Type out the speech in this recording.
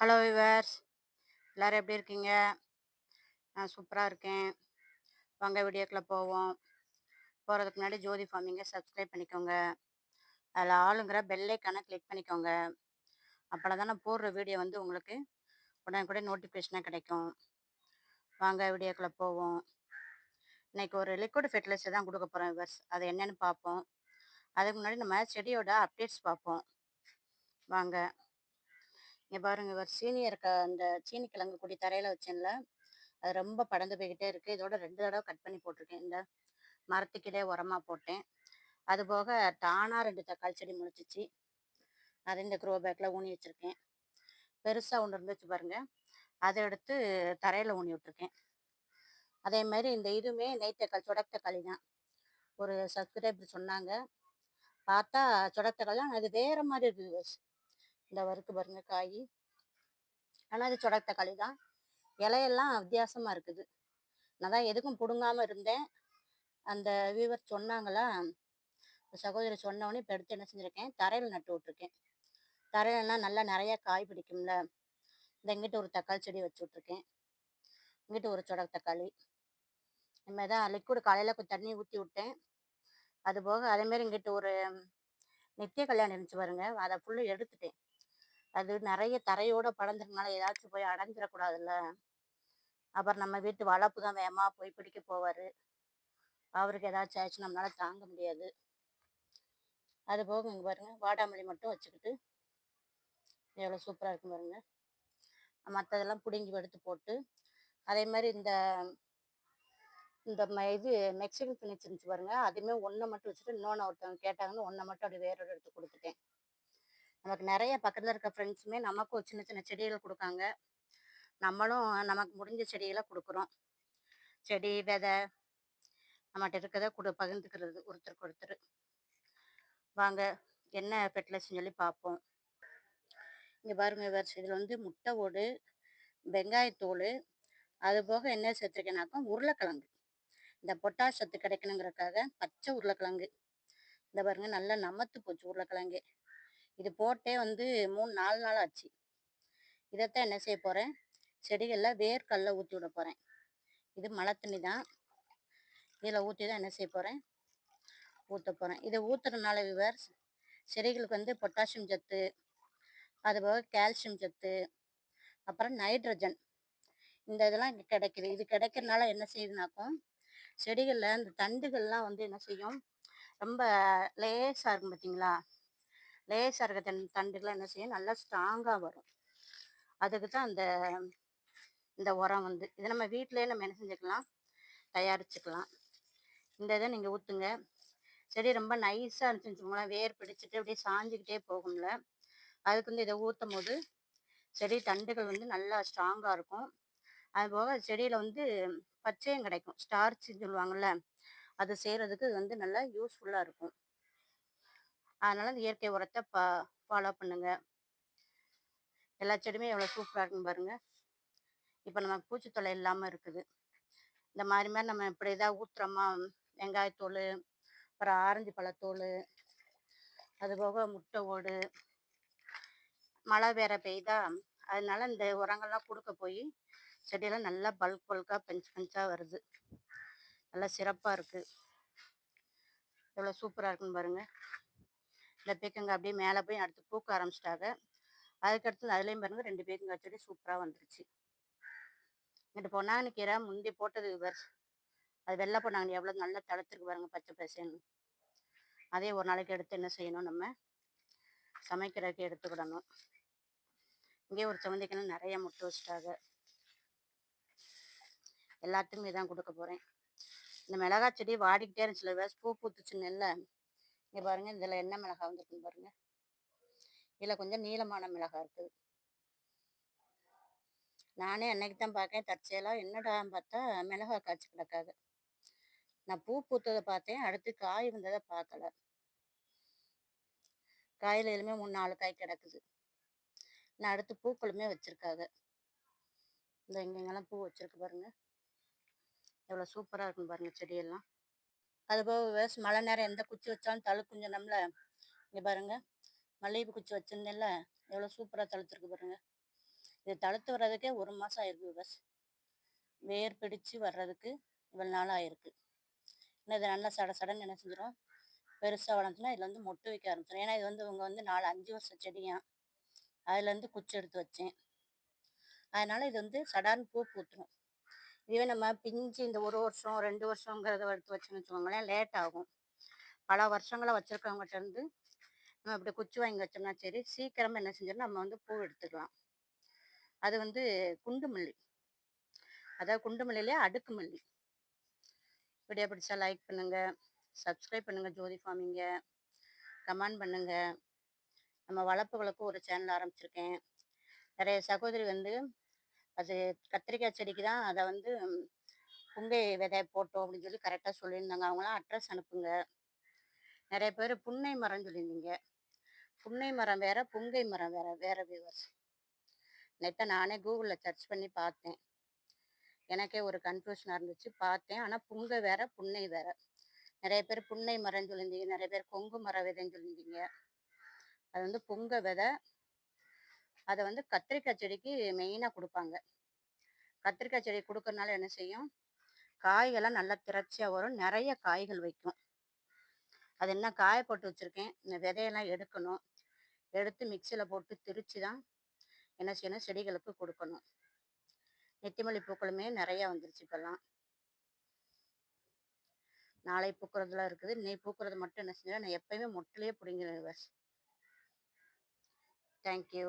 Hello viewers எல்லோரும் எப்படி இருக்கீங்க? நான் சூப்பராக இருக்கேன். வாங்க வீடியோக்குள்ளே போவோம். போகிறதுக்கு முன்னாடி ஜோதி ஃபார்மிங்கை சப்ஸ்கிரைப் பண்ணிக்கோங்க. அதில் ஆளுங்கிற பெல்லைக்கான கிளிக் பண்ணிக்கோங்க. அப்போ தான் நான் போடுற வீடியோ வந்து உங்களுக்கு உடனே நோட்டிஃபிகேஷனாக கிடைக்கும். வாங்க வீடியோக்குள்ளே போவோம். இன்றைக்கி ஒரு லிக்விட் ஃபெர்டிலைசர் தான் கொடுக்க போகிறோம் விவர்ஸ் அது என்னென்னு பார்ப்போம். அதுக்கு முன்னாடி நம்ம செடியோட அப்டேட்ஸ் பார்ப்போம். வாங்க. இங்கே பாருங்க இவர் சீனி இருக்க அந்த சீனி கிழங்கு கொடி தரையில் வச்சேன்ல. அது ரொம்ப படந்து போய்கிட்டே இருக்குது இதோட ரெண்டு தடவை கட் பண்ணி போட்டிருக்கேன். இந்த மரத்துக்கிட்டே உரமாக போட்டேன். அது போக தானாக ரெண்டு தக்காளி செடி முளைச்சிச்சு. அதை இந்த க்ரோ பேக்கில் ஊனி வச்சுருக்கேன். பெருசாக ஒன்று இருந்துச்சு பாருங்கள் அதை எடுத்து தரையில் ஊனி விட்டுருக்கேன். அதே மாதிரி இந்த இதுவுமே நெய்த்தக்காளி சுடத்தக்காளி தான். ஒரு சப்ஸ்கிரைபர் சொன்னாங்க. பார்த்தா சுடத்தக்காளி தான். அது வேறு மாதிரி இருக்குது இந்த வறுக்கு பாருங்க காய். ஆனால் அது சொடக் தக்காளி தான். இலையெல்லாம் வித்தியாசமாக இருக்குது. நான் தான் எதுக்கும் பிடுங்காமல் இருந்தேன். அந்த வியூவர் சொன்னாங்களா? சகோதரி சொன்னவொடனே இப்போ எடுத்து என்ன செஞ்சுருக்கேன்? தரையில் நட்டு விட்ருக்கேன் தரையிலனா நல்லா நிறையா காய் பிடிக்கும்ல. இந்த இங்கிட்ட ஒரு தக்காளி செடி வச்சு விட்ருக்கேன் இங்கிட்ட ஒரு சொடக் தக்காளி. இனிமேல் தான் லிக்விட் காலையில் கொஞ்சம் தண்ணி ஊற்றி விட்டேன். அது போக அதேமாரி இங்கிட்ட ஒரு நித்திய கல்யாணம் இருந்துச்சு பாருங்க. அதை ஃபுல்லாக எடுத்துட்டேன். அது நிறைய தரையோட படந்துறதுனால ஏதாச்சும் போய் அடைஞ்சிடக்கூடாதுல்ல அப்புறம் நம்ம வீட்டு வளர்ப்பு தான் வேகமாக போய் பிடிக்க போவார். அவருக்கு ஏதாச்சும் ஆயிடுச்சு நம்மளால தாங்க முடியாது. அது போக இங்கே பாருங்கள் வாடாமல்லி மட்டும் வச்சுக்கிட்டு எவ்வளோ சூப்பராக இருக்கும் பாருங்க. மற்றதெல்லாம் பிடுங்கி எடுத்து போட்டு அதே மாதிரி இந்த இந்த இது மெக்சிகன் ஃபினிச் பாருங்க அதுவுமே ஒன்றை மட்டும் வச்சுட்டு இன்னொன்று ஒருத்தவங்க கேட்டாங்கன்னு ஒன்றை மட்டும் அப்படி வேறோட எடுத்து கொடுத்துட்டேன். நமக்கு நிறைய பக்கத்தில் இருக்க ஃப்ரெண்ட்ஸுமே நமக்கும் சின்ன சின்ன செடிகள் கொடுக்காங்க. நம்மளும் நமக்கு முடிஞ்ச செடிகளை கொடுக்குறோம். செடி விதை நம்மகிட்ட இருக்கிறத கொடு பகிர்ந்துக்கிறது ஒருத்தருக்கு ஒருத்தர். வாங்க என்ன ஃபெர்டிலைசர்னு சொல்லி பார்ப்போம் இங்கே பாருங்க வருஷம் இதில் வந்து முட்டை ஓடு வெங்காயத்தோல் அது போக என்ன சேர்த்துருக்கேனாக்கா உருளைக்கிழங்கு. இந்த பொட்டாஷ் சத்து பச்சை உருளைக்கிழங்கு. இந்த பாருங்க நல்லா நமத்து போச்சு உருளைக்கிழங்கு. இது போட்டே வந்து மூணு நாலு நாள் ஆச்சு. இதைத்தான் என்ன செய்ய போகிறேன் செடிகளில் வேர்க்கல்ல ஊற்றி விட போகிறேன் இது மழை தண்ணி தான். இதில் ஊற்றி தான் என்ன செய்ய போகிறேன் ஊற்ற போகிறேன் இதை ஊற்றுறதுனால விவர் செடிகளுக்கு வந்து பொட்டாசியம் சத்து அதுபோக கால்சியம் சத்து அப்புறம் நைட்ரஜன். இந்த இதெல்லாம் இங்கே கிடைக்குது. இது கிடைக்கிறதுனால என்ன செய்யுதுனாக்கும் செடிகளில் இந்த தண்டுகள்லாம் வந்து என்ன செய்யும்? ரொம்ப லேஸாக இருக்கும் பார்த்தீங்களா லேசாக இருக்க தன் தண்டுகள்லாம் என்ன செய்யும்? நல்லா ஸ்ட்ராங்காக வரும். அதுக்கு தான் அந்த இந்த உரம் வந்து இதை நம்ம வீட்டிலே நம்ம என்ன செஞ்சுக்கலாம்? தயாரிச்சுக்கலாம். இந்த இதை நீங்கள் ஊற்றுங்க செடி ரொம்ப நைஸாக இருந்துச்சுங்களா வேர் பிடிச்சிட்டு அப்படியே சாஞ்சிக்கிட்டே போகும்ல. அதுக்கு வந்து இதை ஊற்றும் போது செடி தண்டுகள் வந்து நல்லா ஸ்ட்ராங்காக இருக்கும். அதுபோக செடியில் வந்து பச்சையும் கிடைக்கும். ஸ்டார்ச்னு சொல்லுவாங்கள்ல அது செய்கிறதுக்கு வந்து நல்லா யூஸ்ஃபுல்லாக இருக்கும். அதனால் இந்த இயற்கை உரத்தை பா ஃபாலோ பண்ணுங்கள் எல்லா செடியுமே எவ்வளோ சூப்பராக இருக்குன்னு பாருங்கள் இப்போ நமக்கு பூச்சித்தொலை இல்லாமல் இருக்குது. இந்த மாதிரி மாதிரி நம்ம இப்படி ஏதாவது ஊற்றுறோமா வெங்காயத்தோல் அப்புறம் ஆரஞ்சு பழத்தோல் அதுபோக முட்டை ஓடு மழை வேற பெய்தா அதனால இந்த உரங்கள்லாம் கொடுக்க போய் செடியெல்லாம் நல்லா பல்க் பல்காக பெஞ்சு பெஞ்சாக வருது. நல்லா சிறப்பாக இருக்குது எவ்வளோ சூப்பராக இருக்குன்னு பாருங்கள் இந்த பீக்கங்காய் அப்படியே மேலே போய் அடுத்து பூக்க ஆரம்பிச்சிட்டாங்க. அதுக்கடுத்து அதுலேயும் பாருங்கள் ரெண்டு பீக்கங்காய் செடி சூப்பராக வந்துருச்சு. இங்கிட்டு பொன்னாங்கண்ணி கீரை முந்தி போட்டது இவர். அது வெள்ளை பொன்னாங்கண்ணி எவ்வளோ நல்லா தளர்த்துருக்கு பாருங்க பச்சை பசேன்னு அதே ஒரு நாளைக்கு எடுத்து என்ன செய்யணும் நம்ம? சமைக்கிறதுக்கு எடுத்துக்கிடணும் இங்கே ஒரு சமந்திக்கணும் நிறைய முட்டை வச்சுட்டாங்க. எல்லாத்துக்குமே தான் கொடுக்க போகிறேன் இந்த மிளகாய் செடி வாடிக்கிட்டே இருந்துச்சு பூ பூத்துச்சுன்னு இல்லை. இங்கே பாருங்கள் இதில் என்ன மிளகா வந்துருக்குன்னு பாருங்கள் இதில் கொஞ்சம் நீளமான மிளகா இருக்குது. நானே அன்னைக்கு தான் பார்க்கேன் தற்செயலாக என்னடான்னு பார்த்தா மிளகா காய்ச்சி கிடக்காது நான் பூ பூத்ததை பார்த்தேன் அடுத்து காய் வந்ததை பார்க்கல. காயில் எதுவுமே மூணு நாலு காய் கிடக்குது. நான் அடுத்து பூக்களுமே வச்சுருக்காங்க இந்த இங்கெங்கெல்லாம் பூ வச்சுருக்கு பாருங்கள் எவ்வளோ சூப்பராக இருக்குன்னு பாருங்கள் செடியெல்லாம். அதுபோக வேஸ் மழை நேரம் எந்த குச்சி வச்சாலும் தழு நம்மள இங்கே பாருங்க. மல்லிகைப்பூ குச்சி வச்சிருந்தேன்ல. எவ்வளோ சூப்பராக தழுத்துருக்கு பாருங்க. இது தழுத்து வர்றதுக்கே ஒரு மாதம் ஆயிருக்கு பஸ் வேர் பிடிச்சு வர்றதுக்கு இவ்வளோ நாள் ஆயிருக்கு. இன்னும் இது நல்லா சட சடன்னு என்ன செஞ்சிடும் பெருசாக வளர்ந்துச்சுன்னா இதில் வந்து மொட்டு வைக்க ஆரம்பிச்சிடும் ஏன்னா இது வந்து இவங்க வந்து நாலு அஞ்சு வருஷம் செடியாக அதுலேருந்து குச்சி எடுத்து வச்சேன். அதனால் இது வந்து சடார்னு பூ பூத்துரும். இதுவே நம்ம பிஞ்சு இந்த ஒரு வருஷம் ரெண்டு வருஷங்கிறத எடுத்து வச்சோன்னு வச்சுக்கோங்களேன் லேட் ஆகும். பல வருஷங்களாக வச்சுருக்கவங்ககிட்ட இருந்து நம்ம இப்படி குச்சி வாங்கி வச்சோம்னா சரி சீக்கிரமாக என்ன செஞ்சிடும் நம்ம வந்து பூ எடுத்துக்கலாம் அது வந்து குண்டு மல்லி. அதாவது குண்டு மல்லியிலே அடுக்கு மல்லி. வீடியோ பிடிச்சா லைக் பண்ணுங்கள் சப்ஸ்கிரைப் பண்ணுங்கள் ஜோதி ஃபார்மிங்க கமெண்ட் பண்ணுங்கள் நம்ம வளர்ப்புகளுக்கும் ஒரு சேனல் ஆரம்பிச்சிருக்கேன். நிறைய சகோதரி வந்து அது கத்திரிக்காய் செடிக்கு தான் அதை வந்து புங்கை விதை போட்டோம் அப்படின்னு சொல்லி கரெக்டாக சொல்லியிருந்தாங்க. அவங்களாம் அட்ரஸ் அனுப்புங்க. நிறைய பேர் புன்னை மரம் சொல்லியிருந்தீங்க. புன்னை மரம் வேற புங்கை மரம் வேற வேற வியூவர்ஸ் நெட்டை நானே கூகுளில் சர்ச் பண்ணி பார்த்தேன். எனக்கே ஒரு கன்ஃபியூஷனாக இருந்துச்சு. பார்த்தேன். ஆனால் புங்கை வேற புன்னை வேற. நிறைய பேர் புன்னை மரம் சொல்லியிருந்தீங்க. நிறைய பேர் கொங்கு மர விதைன்னு சொல்லியிருந்தீங்க. அது வந்து புங்க விதை அதை வந்து கத்திரிக்காய் செடிக்கு மெயினாக கொடுப்பாங்க. கத்திரிக்காய் செடி கொடுக்கறனால என்ன செய்யும்? காய்கள்லாம் நல்லா திரட்சியாக வரும். நிறைய காய்கள் வைக்கும். அது என்ன காய போட்டு வச்சுருக்கேன். இந்த விதையெல்லாம் எடுக்கணும். எடுத்து மிக்சியில் போட்டு திரித்து தான் என்ன செய்யணும்? செடிகளுக்கு கொடுக்கணும். நெத்திமல்லி பூக்களுமே நிறையா வந்துருச்சு இப்போல்லாம். நாளை பூக்கிறதுலாம் இருக்குது. நீ பூக்கிறது மட்டும் என்ன செஞ்சா நான் எப்பயுமே மொட்டிலேயே பிடிங்கிறேன் பஸ் தேங்க்யூ